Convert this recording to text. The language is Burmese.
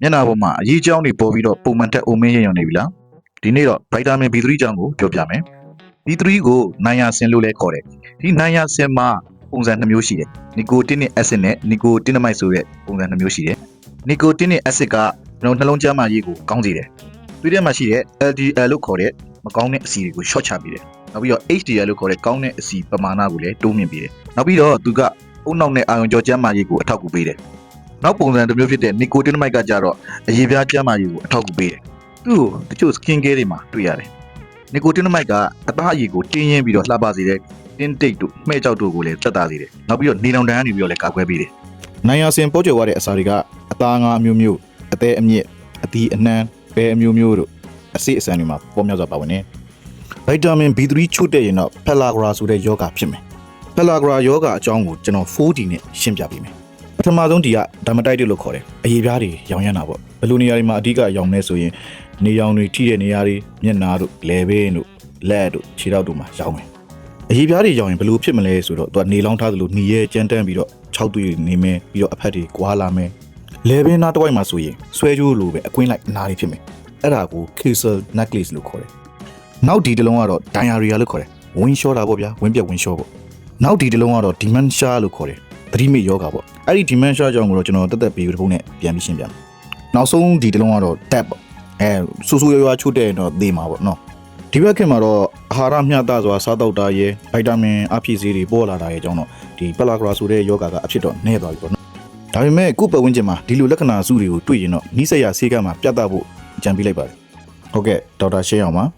မျက်နှာပေါ်မှာအရေးကြောင်းတွေပေါ်ပြီးတော့ပုံမှန်တက်အုံမင်းရရုံနေပြီလားဒီနေ့တော့ဗိုက်တာမင် B3 ကြောင်းကိုပြောပြမယ် B3 ကိုနိုင်ယာဆင်လို့လည်းခေါ်တယ်ဒီနိုင်ယာဆင်မှာပုံစံနှစ်မျိုးရှိတယ်နီကိုတင်းနစ်အက်ဆစ်နဲ့နီကိုတင်းနမိုက်ဆိုတဲ့ပုံစံနှစ်မျိုးရှိတယ်နီကိုတင်းနစ်အက်ဆစ်ကကျွန်တော်နှလုံးကျန်းမာရေးကိုကောင်းစေတယ်သူထဲမှာရှိတဲ့ LDL လို့ခေါ်တဲ့မကောင်းတဲ့အဆီတွေကို short ချပေးတယ်နောက်ပြီးတော့ HDL လို့ခေါ်တဲ့ကောင်းတဲ့အဆီပမာဏကိုလည်းတိုးမြင့်ပေးတယ်နောက်ပြီးတော့သူကအုံနောက်နဲ့အာရုံကြောကျန်းမာရေးကိုအထောက်အကူပေးတယ် နောက်ပုံစံတစ်မျိုးဖြစ်တဲ့နီကိုတင်းနမိုက်ကကြတော့အရေးပြားကျန်းမာရေးကိုအထောက်အကူပေးတယ်သူ့ကိုတချို့ skin care တွေမှာတွေ့ရတယ်နီကိုတင်းနမိုက်ကအသားအရည်ကိုတင်းရင်းပြီးတော့လှပစေတဲ့တင်းတိတ်တို့မှဲ့ကြောက်တို့ကိုလည်းသက်သာစေတယ်နောက်ပြီးတော့နေတောင်တန်းကနေပြီးတော့လည်းကာကွယ်ပေးတယ်နိုင်ယာစင်ပေါ်ကျော်ရတဲ့အစာတွေကအသားငါအမျိုးမျိုးအသေးအမြင့်အသီးအနှံဘဲအမျိုးမျိုးတို့အစိအစံတွေမှာပေါ်များစွာပါဝင်နေဗိုက်တာမင် B3 ချို့တဲ့ရင်တော့ဖက်လာဂရာဆိုတဲ့ယောဂဖြစ်မယ်ဖက်လာဂရာယောဂအကြောင်းကိုကျွန်တော် 4D နဲ့ရှင်းပြပေးမယ် ပထမဆုံးဒီကဒါမတိုက်တစ်လို့ခေါ်တယ်အရေးပြားတွေရောင်ရမ်းတာပေါ့ဘယ်လိုနေရာတွေမှာအဓိကရောင်နေဆိုရင်နေရောင်တွေထိတဲ့နေရာတွေမျက်နှာတို့လဲဘေးတို့လက်တို့ခြေထောက်တို့မှာရောင်မယ်အရေးပြားတွေရောင်ရင်ဘယ်လိုဖြစ်မလဲဆိုတော့သူကနေလောင်းထားသလိုหนีရဲကြမ်းတမ်းပြီးတော့၆သွေးနေမယ်ပြီးတော့အဖက်တွေကွာလာမယ်လေဘင်းနားတစ်ဝိုက်မှာဆိုရင်ဆွဲကြိုးလိုပဲအကွင်းလိုက်အနာတွေဖြစ်မယ်အဲ့ဒါကို Castle necklace လို့ခေါ်တယ်နောက်ဒီတစ်လုံးကတော့ diarrhea လို့ခေါ်တယ်ဝင်းလျှောတာပေါ့ဗျာဝင်းပြက်ဝင်းလျှောပေါ့နောက်ဒီတစ်လုံးကတော့ dementia လို့ခေါ်တယ် သတိမေ့ယောဂပေါ့အဲ့ဒီ dementia ကြောင့်ကိုတော့ကျွန်တော်တက်တက်ပြီးတစ်ဖုံးနဲ့ပြန်ပြီးရှင်းပြမယ်နောက်ဆုံးဒီတစ်လုံးကတော့ tab ပေါ့အဲဆူဆူရွာရွာချို့တဲ့ရင်တော့သေမှာပေါ့နော်ဒီဘက်ခင်မှာတော့အာဟာရမျှတစွာစားတော့တာရဲ့ဗိုက်တာမင်အဖြစ်စီးတွေပေါ်လာတာရဲ့အကြောင်းတော့ဒီပလာဂရာဆိုတဲ့ယောဂါကအဖြစ်တော့နည်းသွားပြီပေါ့နော်။ဒါပေမဲ့ခုပတ်ဝန်းကျင်မှာဒီလိုလက္ခဏာစုတွေကိုတွေ့ရင်တော့နိစ္စရဆေးကမှာပြတ်သားဖို့ကြံပြလိုက်ပါတယ်။ဟုတ်ကဲ့ဒေါက်တာရှင်းအောင်ပါ။